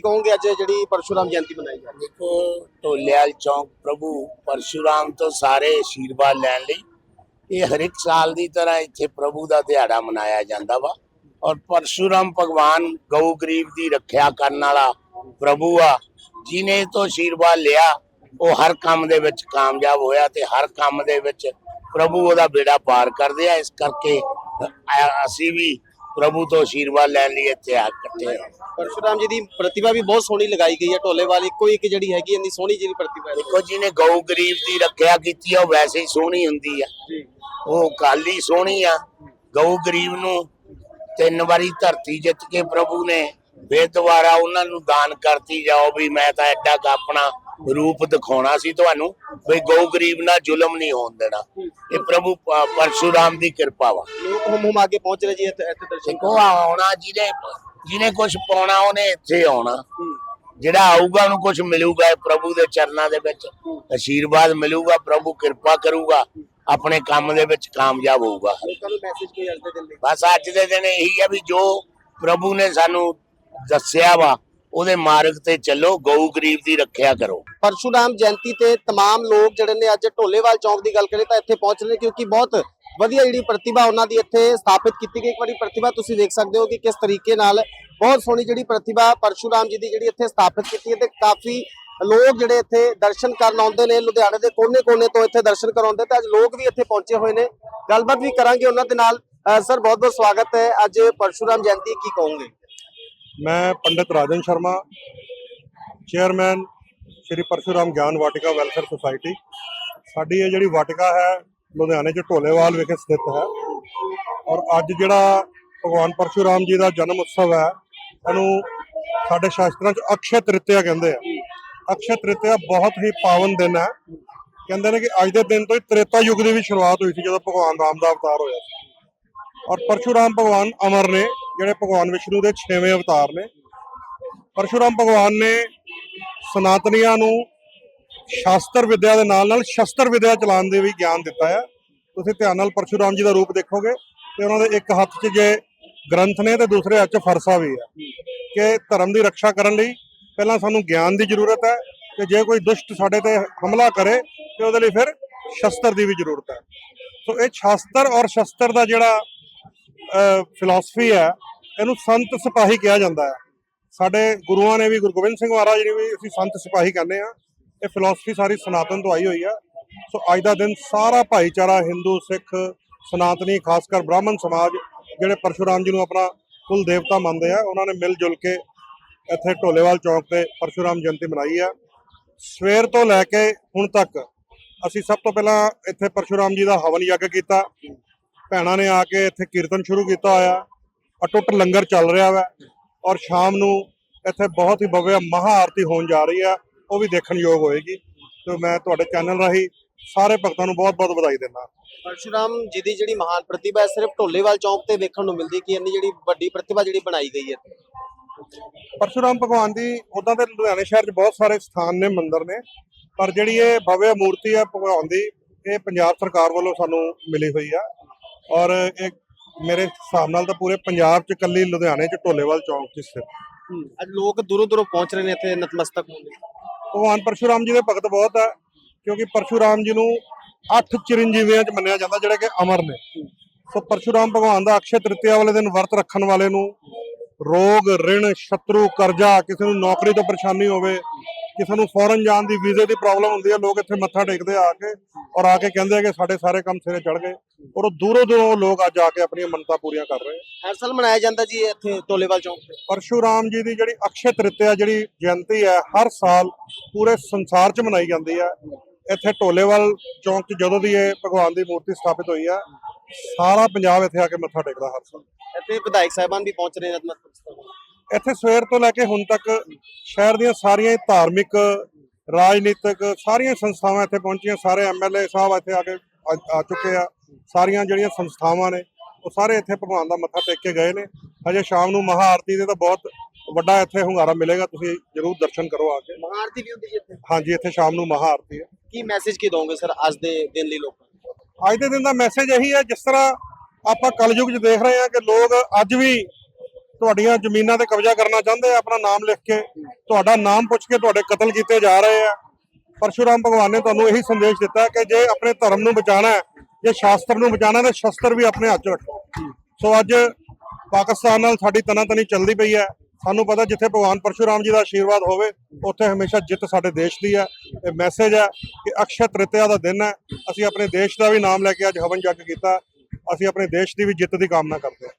ਅੱਜ ਜਿਹੜੀ ਪਰਸ਼ੂਰਾਮ ਜਯੰਤੀ ਮਨਾਈ ਜਾ ਰਹੀ ਹੈ? ਦੇਖੋ, ਢੋਲੇਵਾਲ ਚੌਂਕ ਪ੍ਰਭੂ, ਪਰਸ਼ੂਰਾਮ ਤੋਂ ਸਾਰੇ ਆਸ਼ੀਰਵਾਦ ਲੈਣ ਲਈ ਇਹ ਹਰ ਇੱਕ ਸਾਲ ਦੀ ਤਰ੍ਹਾਂ ਇੱਥੇ ਪ੍ਰਭੂ ਦਾ ਦਿਹਾੜਾ ਮਨਾਇਆ ਜਾਂਦਾ ਵਾ ਔਰ ਪਰਸ਼ੂਰਾਮ ਭਗਵਾਨ ਗਊ ਗਰੀਬ ਦੀ ਰੱਖਿਆ ਕਰਨ ਵਾਲਾ ਪ੍ਰਭੂ ਆ ਜਿਨੇ ਤੋਂ ਆਸ਼ੀਰਵਾਦ ਲਿਆ, ਉਹ ਹਰ ਕੰਮ ਦੇ ਵਿੱਚ ਕਾਮਯਾਬ ਹੋਇਆ ਤੇ ਹਰ ਕੰਮ ਦੇ ਵਿੱਚ ਪ੍ਰਭੂ ਉਹਦਾ ਬੇੜਾ ਪਾਰ ਕਰਦੇ ਆ। ਇਸ ਕਰਕੇ ਅਸੀਂ ਵੀ ਪ੍ਰਭੂ ਤੋਂ ਆਸ਼ੀਰਵਾਦ ਲੈਣ ਲਈ ਇੱਥੇ ਆ ਇਕੱਠੇ ਹਾਂ ਪਰਸ਼ੂਰਾਮ ਜੀ ਦੀ ਪ੍ਰਤਿਭਾ ਵੀ ਬਹੁਤ ਸੋਹਣੀ ਲਗਾਈ ਗਈ ਹੈ ਢੋਲੇਵਾਲ ਇੱਕੋ ਇੱਕ ਜਿਹੜੀ ਹੈਗੀ ਇੰਨੀ ਸੋਹਣੀ ਜਿਹੀ ਪ੍ਰਤਿਭਾ ਹੈ। ਦੇਖੋ ਜਿਹਨੇ ਗਊ ਗਰੀਬ ਦੀ ਰੱਖਿਆ ਕੀਤੀ ਆ ਉਹ ਵੈਸੇ ਹੀ ਸੋਹਣੀ ਹੁੰਦੀ ਆ। ਜੀ। ਉਹ ਕਾਲੀ ਸੋਹਣੀ ਆ। ਗਊ ਗਰੀਬ ਨੂੰ ਤਿੰਨ ਵਾਰੀ ਧਰਤੀ ਜਿੱਤ ਕੇ ਪ੍ਰਭੂ ਨੇ ਫੇਰ ਦੁਬਾਰਾ ਉਹਨਾਂ ਨੂੰ ਦਾਨ ਕਰਤੀ ਜਾਓ ਵੀ ਮੈਂ ਤਾਂ ਐਡਾ ਕੁ ਆਪਣਾ ਰੂਪ ਦਿਖਾਉਣਾ ਸੀ ਤੁਹਾਨੂੰ। ਵੀ ਗਊ ਗਰੀਬ ਨਾਲ ਜ਼ੁਲਮ ਨਹੀਂ ਹੋਣ ਦੇਣਾ। ਇਹ ਪ੍ਰਭੂ ਪ- ਪਰਸ਼ੁਰਾਮ ਦੀ ਕਿਰਪਾ ਵਾ। ਲੋਕ ਹੁਮ ਹੁਮ ਅੱਗੇ ਪਹੁੰਚ ਰਹੇ ਜੀ ਇੱਥੇ ਇੱਥੇ ਦਰਸ਼ਨ ਦੇਖੋ ਆਉਣਾ ਜਿਹਨੇ ਜਿਹਨੇ ਕੁਝ ਪਾਉਣਾ ਉਹਨੇ ਇੱਥੇ ਆਉਣਾ। ਹੂੰ। ਜਿਹੜਾ ਆਊਗਾ ਉਹਨੂੰ ਕੁਝ ਮਿਲੂਗਾ ਇਹ ਪ੍ਰਭੂ ਦੇ ਚਰਨਾਂ ਦੇ ਵਿੱਚ। ਆਸ਼ੀਰਵਾਦ ਮਿਲੂਗਾ ਪ੍ਰਭੂ ਕਿਰਪਾ ਕਰੂਗਾ। ਆਪਣੇ ਕੰਮ ਦੇ ਵਿੱਚ ਕਾਮਯਾਬ ਹੋਊਗਾ। ਲੋਕਾਂ ਨੂੰ ਮੈਸੇਜ ਕੋਈ ਅੱਜ ਦੇ ਦਿਨ ਲਈ? ਬਸ ਅੱਜ ਦੇ ਦਿਨ ਇਹੀ ਆ ਵੀ ਜੋ ਪ੍ਰਭੂ ਨੇ ਸਾਨੂੰ ਦੱਸਿਆ ਵਾ ਉਹਦੇ ਮਾਰਗ ਤੇ ਚੱਲੋ ਗਊ ਗਰੀਬ ਦੀ ਰੱਖਿਆ ਕਰੋ ਪਰਸ਼ੂਰਾਮ ਜਯੰਤੀ ਤੇ तमाम ਲੋਕ ਜਿਹੜੇ ਨੇ ਅੱਜ ਢੋਲੇਵਾਲ ਚੌਂਕ ਦੀ ਗੱਲ ਕਰੀਏ ਤਾਂ ਇੱਥੇ ਪਹੁੰਚ ਰਹੇ ਨੇ ਕਿਉਂਕਿ ਬਹੁਤ ਵਧੀਆ ਜਿਹੜੀ ਪ੍ਰਤਿਭਾ ਉਹਨਾਂ ਦੀ ਇੱਥੇ ਸਥਾਪਿਤ ਕੀਤੀ ਗਈ ਇੱਕ ਵਾਰੀ ਪ੍ਰਤਿਭਾ ਤੁਸੀਂ ਦੇਖ ਸਕਦੇ ਹੋ ਕਿ ਕਿਸ ਤਰੀਕੇ ਨਾਲ ਬਹੁਤ ਸੋਹਣੀ ਜਿਹੜੀ ਪ੍ਰਤਿਭਾ ਪਰਸ਼ੂਰਾਮ ਜੀ ਦੀ ਜਿਹੜੀ ਇੱਥੇ ਸਥਾਪਿਤ ਕੀਤੀ ਹੈ ਤੇ ਕਾਫੀ ਲੋਕ ਜਿਹੜੇ ਇੱਥੇ ਦਰਸ਼ਨ ਕਰਨ ਆਉਂਦੇ ਨੇ ਲੁਧਿਆਣੇ ਦੇ ਕੋਨੇ-ਕੋਨੇ ਤੋਂ ਇੱਥੇ ਦਰਸ਼ਨ ਕਰਾਉਂਦੇ ਤੇ ਅੱਜ ਲੋਕ ਵੀ ਇੱਥੇ ਪਹੁੰਚੇ ਹੋਏ ਨੇ ਗੱਲਬਾਤ ਵੀ ਕਰਾਂਗੇ ਉਹਨਾਂ ਦੇ ਨਾਲ ਅਹ ਸਰ ਬਹੁਤ-ਬਹੁਤ ਸਵਾਗਤ ਹੈ ਅੱਜ ਪਰਸ਼ੂਰਾਮ ਜਯੰਤੀ ਕੀ ਕਹੋਗੇ ਮੈਂ Pandit Rajan Sharma chairman Shri Parshuram Gyan Vatika welfare society. ਸਾਡੀ ਇਹ ਜਿਹੜੀ ਵਾਟਿਕਾ ਹੈ, ਲੁਧਿਆਣੇ ਚ ਢੋਲੇਵਾਲ ਵਿਖੇ ਸਥਿਤ ਹੈ। ਔਰ ਅੱਜ ਜਿਹੜਾ ਭਗਵਾਨ ਪਰਸ਼ੂਰਾਮ ਜੀ ਦਾ ਜਨਮ ਉਤਸਵ ਹੈ, ਇਹਨੂੰ ਸਾਡੇ ਸ਼ਾਸਤਰਾਂ ਚ ਅਕਸ਼ਯ ਤ੍ਰਿਤਿਆ ਕਹਿੰਦੇ ਆ। ਅਕਸ਼ਯ ਤ੍ਰਿਤਿਆ ਬਹੁਤ ਹੀ ਪਾਵਨ ਦਿਨ ਹੈ। ਕਹਿੰਦੇ ਨੇ ਕਿ ਅੱਜ ਦੇ ਦਿਨ ਤੋਂ ਹੀ ਤ੍ਰੇਤਾ ਯੁੱਗ ਦੀ ਵੀ ਸ਼ੁਰੂਆਤ ਹੋਈ ਸੀ ਜਦੋਂ ਭਗਵਾਨ ਰਾਮ ਦਾ ਅਵਤਾਰ ਹੋਇਆ ਸੀ। ਔਰ ਪਰਸ਼ੂਰਾਮ ਭਗਵਾਨ ਅਮਰ ਨੇ ਜਿਹੜੇ ਭਗਵਾਨ ਵਿਸ਼ਨੂੰ ਦੇ 6ਵੇਂ ਅਵਤਾਰ ਨੇ, ਪਰਸ਼ੂਰਾਮ ਭਗਵਾਨ ਨੇ ਸਨਾਤਨੀਆਂ ਨੂੰ ਸ਼ਾਸਤਰ ਵਿਦਿਆ ਦੇ ਨਾਲ ਨਾਲ ਸ਼ਸਤਰ ਵਿਦਿਆ ਚਲਾਉਣ ਦੇ ਵੀ ਗਿਆਨ ਦਿੱਤਾ ਹੈ। ਤੁਸੀਂ ਧਿਆਨ ਨਾਲ ਪਰਸ਼ੂਰਾਮ ਜੀ ਦਾ ਰੂਪ ਦੇਖੋਗੇ ਤੇ ਉਹਨਾਂ ਦੇ ਇੱਕ ਹੱਥ 'ਚ ਜੇ ਗ੍ਰੰਥ ਨੇ ਤੇ ਦੂਸਰੇ ਹੱਥ 'ਚ ਫਰਸਾ ਵੀ ਹੈ ਕਿ ਧਰਮ ਦੀ ਰੱਖਿਆ ਕਰਨ ਲਈ ਪਹਿਲਾਂ ਸਾਨੂੰ ਗਿਆਨ ਦੀ ਜ਼ਰੂਰਤ ਹੈ ਤੇ ਜੇ ਕੋਈ ਦੁਸ਼ਟ ਸਾਡੇ ਤੇ ਹਮਲਾ ਕਰੇ ਤੇ ਉਹਦੇ ਲਈ ਫਿਰ ਸ਼ਸਤਰ ਦੀ ਵੀ ਜ਼ਰੂਰਤ ਹੈ। ਸੋ ਇਹ ਸ਼ਾਸਤਰ ਔਰ ਸ਼ਸਤਰ ਦਾ ਜਿਹੜਾ ਫਿਲਾਸਫੀ ਹੈ, ਇਹਨੂੰ ਸੰਤ ਸਿਪਾਹੀ ਕਿਹਾ ਜਾਂਦਾ ਹੈ। ਸਾਡੇ ਗੁਰੂਆਂ ਨੇ ਵੀ, ਗੁਰੂ ਗੋਬਿੰਦ ਸਿੰਘ ਮਹਾਰਾਜ ਜੀ ਨੇ ਵੀ ਅਸੀਂ ਸੰਤ ਸਿਪਾਹੀ ਕਹਿੰਦੇ ਆ ਇਹ ਫਿਲਾਸਫੀ ਸਾਰੀ ਸਨਾਤਨ ਤੋਂ ਆਈ ਹੋਈ ਆ ਸੋ ਅੱਜ ਦਾ ਦਿਨ ਸਾਰਾ ਭਾਈਚਾਰਾ ਹਿੰਦੂ, ਸਿੱਖ, ਸਨਾਤਨੀ, ਖਾਸ ਕਰ ਬ੍ਰਾਹਮਣ ਸਮਾਜ, ਜਿਹੜੇ ਪਰਸ਼ੁਰਾਮ ਜੀ ਨੂੰ ਆਪਣਾ ਕੁਲ ਦੇਵਤਾ ਮੰਨਦੇ ਆ, ਉਹਨਾਂ ਨੇ ਮਿਲ ਜੁਲ ਕੇ ਇੱਥੇ ਢੋਲੇਵਾਲ ਚੌਕ ਤੇ ਪਰਸ਼ੁਰਾਮ ਜਯੰਤੀ ਮਨਾਈ ਆ ਸਵੇਰ ਤੋਂ ਲੈ ਕੇ ਹੁਣ ਤੱਕ ਅਸੀਂ ਸਭ ਤੋਂ ਪਹਿਲਾਂ ਇੱਥੇ ਪਰਸ਼ੁਰਾਮ ਜੀ ਦਾ ਹਵਨ ਯੱਗ ਕੀਤਾ। ਭੈਣਾਂ ਨੇ ਆ ਕੇ ਇੱਥੇ ਕੀਰਤਨ ਸ਼ੁਰੂ ਕੀਤਾ ਹੋਇਆ। ਅਟੁੱਟ ਲੰਗਰ ਚੱਲ ਰਿਹਾ ਵਾ ਔਰ ਸ਼ਾਮ ਨੂੰ ਇੱਥੇ ਬਹੁਤ ਹੀ ਭਵਯ ਮਹਾ ਆਰਤੀ ਹੋਣ ਜਾ ਰਹੀ ਆ ਉਹ ਵੀ ਦੇਖਣ ਯੋਗ ਹੋਏਗੀ। ਤੇ ਮੈਂ ਤੁਹਾਡੇ ਚੈਨਲ ਰਾਹੀਂ ਸਾਰੇ ਭਗਤਾਂ ਨੂੰ ਬਹੁਤ-ਬਹੁਤ ਵਧਾਈ ਦਿੰਦਾ। ਪਰਸ਼ੂਰਾਮ ਜੀ ਦੀ ਜਿਹੜੀ ਮਹਾਨ ਪ੍ਰਤਿਭਾ ਹੈ ਸਿਰਫ ਢੋਲੇਵਾਲ ਚੌਂਕ ਤੇ ਵੇਖਣ ਨੂੰ ਮਿਲਦੀ ਕਿ ਇੰਨੀ ਜਿਹੜੀ ਵੱਡੀ ਪ੍ਰਤਿਭਾ ਜਿਹੜੀ ਬਣਾਈ ਗਈ ਹੈ। ਪਰਸ਼ੁਰਾਮ ਭਗਵਾਨ ਦੀ ਉਦਾਂ ਤੇ ਲੁਧਿਆਣੇ ਸ਼ਹਿਰ 'ਚ ਬਹੁਤ ਸਾਰੇ ਸਥਾਨ ਨੇ ਮੰਦਿਰ ਨੇ ਪਰ ਜਿਹੜੀ ਇਹ ਭਵਯ ਮੂਰਤੀ ਆ ਭਗਵਾਨ ਦੀ ਇਹ ਪੰਜਾਬ ਸਰਕਾਰ ਵੱਲੋਂ ਸਾਨੂੰ ਮਿਲੀ ਹੋਈ ਆ। ਔਰ ਇਹ ਮੇਰੇ ਹਿਸਾਬ ਨਾਲ ਤਾਂ ਪੂਰੇ ਪੰਜਾਬ 'ਚ ਇਕੱਲੀ ਲੁਧਿਆਣੇ 'ਚ ਢੋਲੇਵਾਲ ਚੌਂਕ 'ਚ ਸਥਿਤ ਅੱਜ ਲੋਕ ਦੂਰੋਂ ਦੂਰੋਂ ਪਹੁੰਚ ਰਹੇ ਨੇ ਇੱਥੇ ਨਤਮਸਤਕ ਹੋਣ ਲਈ। ਭਗਵਾਨ ਪਰਸ਼ੁਰਾਮ ਜੀ ਦੇ ਭਗਤ ਬਹੁਤ ਆ ਕਿਉਂਕਿ ਪਰਸ਼ੁਰਾਮ ਜੀ ਨੂੰ ਅੱਠ ਚਿਰੰਜੀਵੀਆਂ 'ਚ ਮੰਨਿਆ ਜਾਂਦਾ ਜਿਹੜੇ ਕਿ ਅਮਰ ਨੇ। ਸੋ ਪਰਸ਼ੁਰਾਮ ਭਗਵਾਨ ਦਾ ਅਕਸ਼ਯ ਤ੍ਰਿਤੀਆ ਵਾਲੇ ਦਿਨ ਵਰਤ ਰੱਖਣ ਵਾਲੇ ਨੂੰ ਰੋਗ ਰਿਣ ਸ਼ਤਰੂ ਕਰਜ਼ਾ ਕਿਸੇ ਨੂੰ ਨੌਕਰੀ ਤੋਂ ਪਰੇਸ਼ਾਨੀ ਹੋਵੇ ਕਿਸੇ ਨੂੰ ਫੋਰਨ ਜਾਣ ਦੀ ਵੀਜ਼ੇ ਦੀ ਪ੍ਰੋਬਲਮ ਹੁੰਦੀ ਹੈ ਲੋਕ ਇੱਥੇ ਮੱਥਾ ਟੇਕਦੇ ਆ ਕੇ ਔਰ ਆ ਕੇ ਕਹਿੰਦੇ ਆ ਕਿ ਸਾਡੇ ਸਾਰੇ ਕੰਮ ਸਿਰੇ ਚੜ ਗਏ ਔਰ ਉਹ ਦੂਰੋਂ ਦੂਰੋਂ ਲੋਕ ਅੱਜ ਆ ਕੇ ਆਪਣੀਆਂ ਮੰਨਤਾਂ ਪੂਰੀਆਂ ਕਰ ਰਹੇ ਹਰ ਸਾਲ ਮਨਾਇਆ ਜਾਂਦਾ ਜੀ ਇੱਥੇ ਢੋਲੇਵਾਲ ਚੌਂਕ ਤੇ। ਪਰਸ਼ੂਰਾਮ ਜੀ ਦੀ ਜਿਹੜੀ ਅਕਸ਼ਯ ਤ੍ਰਿਤਿਆ ਜਿਹੜੀ ਜਯੰਤੀ ਹੈ ਹਰ ਸਾਲ ਪੂਰੇ ਸੰਸਾਰ 'ਚ ਮਨਾਈ ਜਾਂਦੀ ਹੈ। ਇੱਥੇ ਢੋਲੇਵਾਲ ਚੌਂਕ 'ਚ ਜਦੋਂ ਦੀ ਇਹ ਭਗਵਾਨ ਦੀ ਮੂਰਤੀ ਸਥਾਪਿਤ ਹੋਈ ਹੈ ਸਾਰਾ ਪੰਜਾਬ ਇੱਥੇ ਆ ਕੇ ਮੱਥਾ ਟੇਕਦਾ ਹਰ ਸਾਲ। ਇੱਥੇ ਵਿਧਾਇਕ ਸਾਹਿਬਾਨ ਵੀ ਪਹੁੰਚ ਰਹੇ ਨੇ। ਇੱਥੇ ਸਵੇਰ ਤੋਂ ਲੈ ਕੇ ਹੁਣ ਤੱਕ ਸ਼ਹਿਰ ਦੀਆਂ ਸਾਰੀਆਂ ਧਾਰਮਿਕ ਰਾਜਨੀਤਿਕ ਸਾਰੀਆਂ ਸੰਸਥਾਵਾਂ ਇੱਥੇ ਪਹੁੰਚੀਆਂ। ਸਾਰੇ ਐਮਐਲਏ ਸਾਹਿਬ ਇੱਥੇ ਆ ਕੇ ਆ ਚੁੱਕੇ ਆ। ਸਾਰੀਆਂ ਜਿਹੜੀਆਂ ਸੰਸਥਾਵਾਂ ਨੇ ਉਹ ਸਾਰੇ ਇੱਥੇ ਭਗਵਾਨ ਦਾ ਮੱਥਾ ਟੇਕ ਕੇ ਗਏ ਨੇ। ਹਜੇ ਸ਼ਾਮ ਨੂੰ ਮਹਾ ਆਰਤੀ ਦੇ ਤਾਂ ਬਹੁਤ ਵੱਡਾ ਇੱਥੇ ਹੁੰਗਾਰਾ ਮਿਲੇਗਾ ਤੁਸੀਂ ਜਰੂਰ ਦਰਸ਼ਨ ਕਰੋ ਆ ਕੇ। ਮਹਾਆਰਤੀ ਵੀ ਹੁੰਦੀ ਜੀ ਇੱਥੇ? ਹਾਂਜੀ ਇੱਥੇ ਸ਼ਾਮ ਨੂੰ ਮਹਾ ਆਰਤੀ ਹੈ। ਕੀ ਮੈਸੇਜ ਕੀ ਦੋਗੇ ਸਰ ਅੱਜ ਦੇ ਦਿਨ ਲਈ ਲੋਕਾਂ ਨੂੰ? ਅੱਜ ਦੇ ਦਿਨ ਦਾ ਮੈਸੇਜ ਇਹੀ ਹੈ ਜਿਸ ਤਰ੍ਹਾਂ ਆਪਾਂ ਕਲਯੁਗ 'ਚ ਦੇਖ ਰਹੇ ਹਾਂ ਕਿ ਲੋਕ ਅੱਜ ਵੀ ਤੁਹਾਡੀਆਂ ਜ਼ਮੀਨਾਂ ਤੇ ਕਬਜ਼ਾ ਕਰਨਾ ਚਾਹੁੰਦੇ ਆ, ਆਪਣਾ ਨਾਮ ਲਿਖ ਕੇ, ਤੁਹਾਡਾ ਨਾਮ ਪੁੱਛ ਕੇ ਤੁਹਾਡੇ ਕਤਲ ਕੀਤੇ ਜਾ ਰਹੇ ਆ। ਪਰਸ਼ੁਰਾਮ ਭਗਵਾਨ ਨੇ ਤੁਹਾਨੂੰ ਇਹੀ ਸੰਦੇਸ਼ ਦਿੱਤਾ ਕਿ ਜੇ ਆਪਣੇ ਧਰਮ ਨੂੰ ਬਚਾਉਣਾ ਹੈ, ਜੇ ਸ਼ਾਸਤਰ ਨੂੰ ਬਚਾਉਣਾ ਤਾਂ ਸ਼ਸਤਰ ਵੀ ਆਪਣੇ ਹੱਥ 'ਚ ਰੱਖੋ। ਸੋ ਅੱਜ ਪਾਕਿਸਤਾਨ ਨਾਲ ਸਾਡੀ ਤਨਾਤਨੀ ਚੱਲਦੀ ਪਈ ਹੈ। ਸਾਨੂੰ ਪਤਾ ਜਿੱਥੇ ਭਗਵਾਨ ਪਰਸ਼ੁਰਾਮ ਜੀ ਦਾ ਆਸ਼ੀਰਵਾਦ ਹੋਵੇ, ਉੱਥੇ ਹਮੇਸ਼ਾ ਜਿੱਤ ਸਾਡੇ ਦੇਸ਼ ਦੀ ਹੈ। ਇਹ ਮੈਸੇਜ ਹੈ ਕਿ ਅਕਸ਼ਯ ਤ੍ਰਿਤਿਆ ਦਾ ਦਿਨ ਹੈ। ਅਸੀਂ ਆਪਣੇ ਦੇਸ਼ ਦਾ ਵੀ ਨਾਮ ਲੈ ਕੇ ਅੱਜ ਹਵਨ ਜੱਗ ਕੀਤਾ। ਅਸੀਂ ਆਪਣੇ ਦੇਸ਼ ਦੀ ਵੀ ਜਿੱਤ ਦੀ ਕਾਮਨਾ ਕਰਦੇ ਹਾਂ।